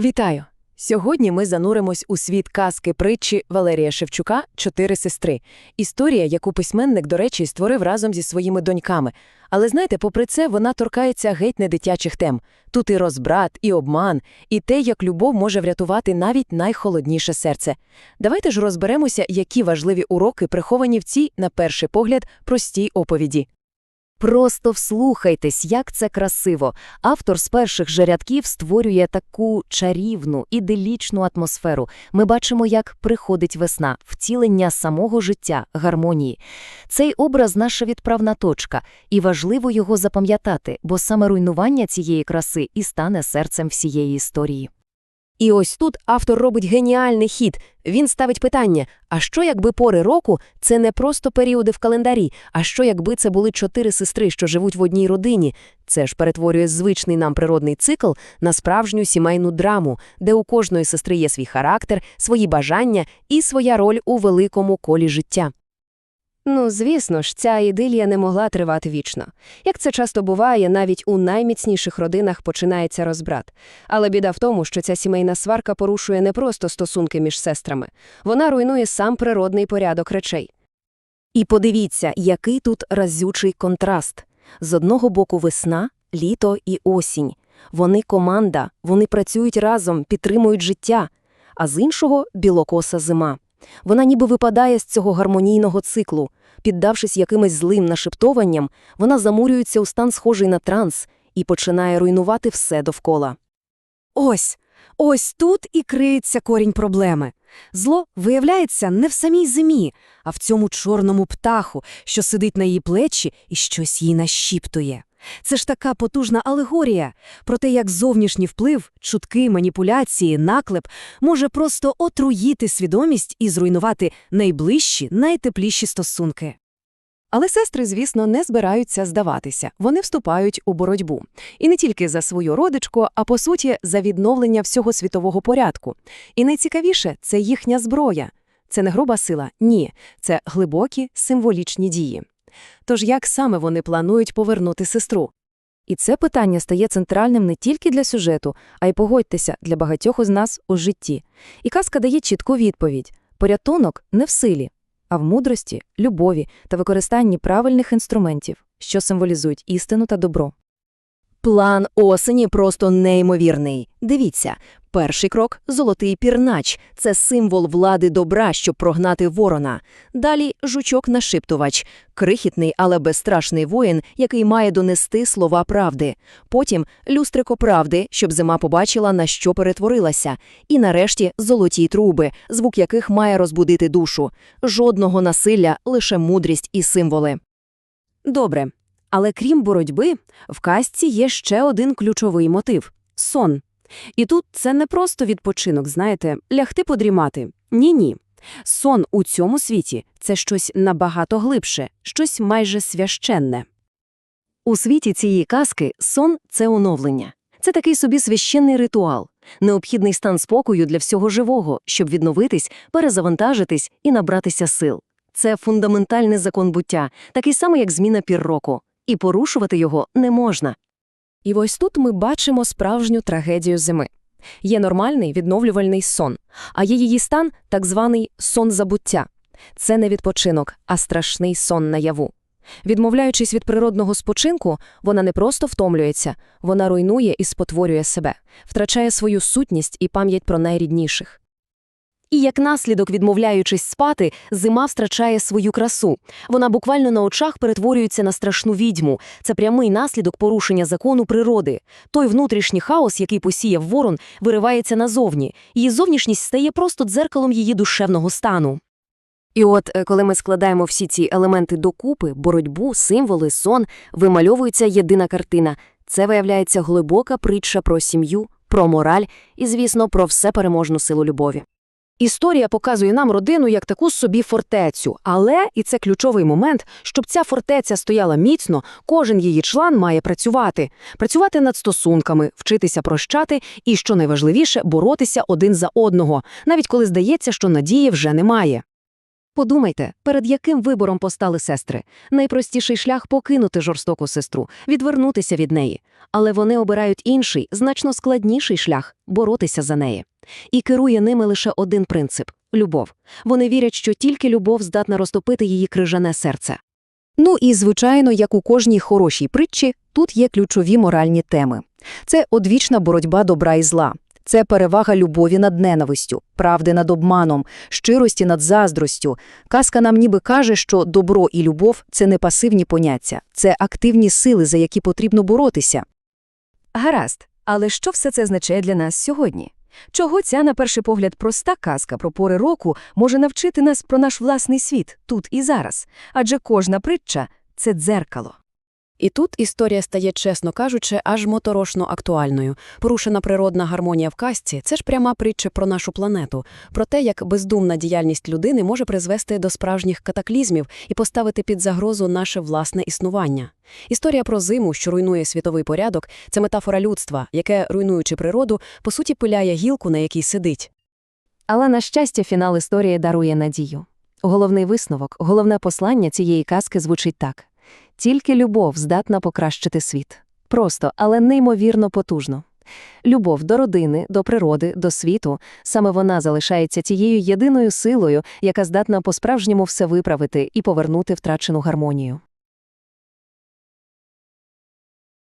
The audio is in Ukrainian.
Вітаю! Сьогодні ми зануримось у світ казки притчі Валерія Шевчука Чотири сестри. Історія, яку письменник, до речі, створив разом зі своїми доньками. Але знаєте, попри це, вона торкається геть не дитячих тем. Тут і розбрат, і обман, і те, як любов може врятувати навіть найхолодніше серце. Давайте ж розберемося, які важливі уроки приховані в цій, на перший погляд, простій оповіді. Просто вслухайтесь, як це красиво. Автор з перших же рядків створює таку чарівну, іделічну атмосферу. Ми бачимо, як приходить весна, втілення самого життя, гармонії. Цей образ наша відправна точка, і важливо його запам'ятати, бо саме руйнування цієї краси і стане серцем всієї історії. І ось тут автор робить геніальний хід. Він ставить питання: а що якби пори року це не просто періоди в календарі, а що якби це були чотири сестри, що живуть в одній родині? Це ж перетворює звичний нам природний цикл на справжню сімейну драму, де у кожної сестри є свій характер, свої бажання і своя роль у великому колі життя. Ну, звісно ж, ця ідилія не могла тривати вічно. Як це часто буває, навіть у найміцніших родинах починається розбрат. Але біда в тому, що ця сімейна сварка порушує не просто стосунки між сестрами, вона руйнує сам природний порядок речей. І подивіться, який тут разючий контраст. З одного боку весна, літо і осінь. Вони команда, вони працюють разом, підтримують життя, а з іншого – білокоса зима. Вона ніби випадає з цього гармонійного циклу. Піддавшись якимось злим нашептуванням, вона замурюється у стан схожий на транс і починає руйнувати все довкола. Ось, ось тут і криється корінь проблеми. Зло виявляється не в самій зимі, а в цьому чорному птаху, що сидить на її плечі і щось їй нашіптує. Це ж така потужна алегорія про те, як зовнішній вплив, чутки, маніпуляції, наклеп може просто отруїти свідомість і зруйнувати найближчі, найтепліші стосунки. Але сестри, звісно, не збираються здаватися. Вони вступають у боротьбу. І не тільки за свою родичку, а по суті, за відновлення всього світового порядку. І найцікавіше це їхня зброя. Це не груба сила, ні, це глибокі символічні дії. Тож як саме вони планують повернути сестру? І це питання стає центральним не тільки для сюжету, а й погодьтеся для багатьох із нас у житті. І казка дає чітку відповідь: порятунок не в силі, а в мудрості, любові та використанні правильних інструментів, що символізують істину та добро. План осені просто неймовірний. Дивіться, перший крок золотий пірнач це символ влади добра, щоб прогнати ворона. Далі жучок-нашиптувач, крихітний, але безстрашний воїн, який має донести слова правди. Потім люстрико правди, щоб зима побачила, на що перетворилася. І нарешті золоті труби, звук яких має розбудити душу. Жодного насилля, лише мудрість і символи. Добре. Але крім боротьби, в казці є ще один ключовий мотив сон. І тут це не просто відпочинок, знаєте, лягти подрімати. Ні-ні. Сон у цьому світі це щось набагато глибше, щось майже священне. У світі цієї казки сон це оновлення. Це такий собі священний ритуал, необхідний стан спокою для всього живого, щоб відновитись, перезавантажитись і набратися сил. Це фундаментальний закон буття, такий самий, як зміна пір року і порушувати його не можна. І ось тут ми бачимо справжню трагедію зими. Є нормальний відновлювальний сон, а є її стан так званий сон забуття. Це не відпочинок, а страшний сон наяву. Відмовляючись від природного спочинку, вона не просто втомлюється, вона руйнує і спотворює себе, втрачає свою сутність і пам'ять про найрідніших. І як наслідок, відмовляючись спати, зима втрачає свою красу. Вона буквально на очах перетворюється на страшну відьму. Це прямий наслідок порушення закону природи. Той внутрішній хаос, який посіяв ворон, виривається назовні. Її зовнішність стає просто дзеркалом її душевного стану. І от, е, коли ми складаємо всі ці елементи докупи, боротьбу, символи, сон, вимальовується єдина картина. Це виявляється глибока притча про сім'ю, про мораль і, звісно, про всепереможну силу любові. Історія показує нам родину як таку собі фортецю, але, і це ключовий момент, щоб ця фортеця стояла міцно, кожен її член має працювати. Працювати над стосунками, вчитися прощати і, що найважливіше, боротися один за одного, навіть коли здається, що надії вже немає. Подумайте, перед яким вибором постали сестри. Найпростіший шлях покинути жорстоку сестру, відвернутися від неї. Але вони обирають інший, значно складніший шлях боротися за неї. І керує ними лише один принцип любов. Вони вірять, що тільки любов здатна розтопити її крижане серце. Ну і, звичайно, як у кожній хорошій притчі, тут є ключові моральні теми. Це одвічна боротьба добра і зла. Це перевага любові над ненавистю, правди над обманом, щирості над заздростю. Казка нам ніби каже, що добро і любов – це не пасивні поняття, це активні сили, за які потрібно боротися. Гаразд, але що все це означає для нас сьогодні? Чого ця, на перший погляд, проста казка про пори року може навчити нас про наш власний світ тут і зараз? Адже кожна притча – це дзеркало. І тут історія стає, чесно кажучи, аж моторошно актуальною. Порушена природна гармонія в казці – це ж пряма притча про нашу планету, про те, як бездумна діяльність людини може призвести до справжніх катаклізмів і поставити під загрозу наше власне існування. Історія про зиму, що руйнує світовий порядок – це метафора людства, яке, руйнуючи природу, по суті пиляє гілку, на якій сидить. Але, на щастя, фінал історії дарує надію. Головний висновок, головне послання цієї казки звучить так. Тільки любов здатна покращити світ. Просто, але неймовірно потужно. Любов до родини, до природи, до світу – саме вона залишається тією єдиною силою, яка здатна по-справжньому все виправити і повернути втрачену гармонію.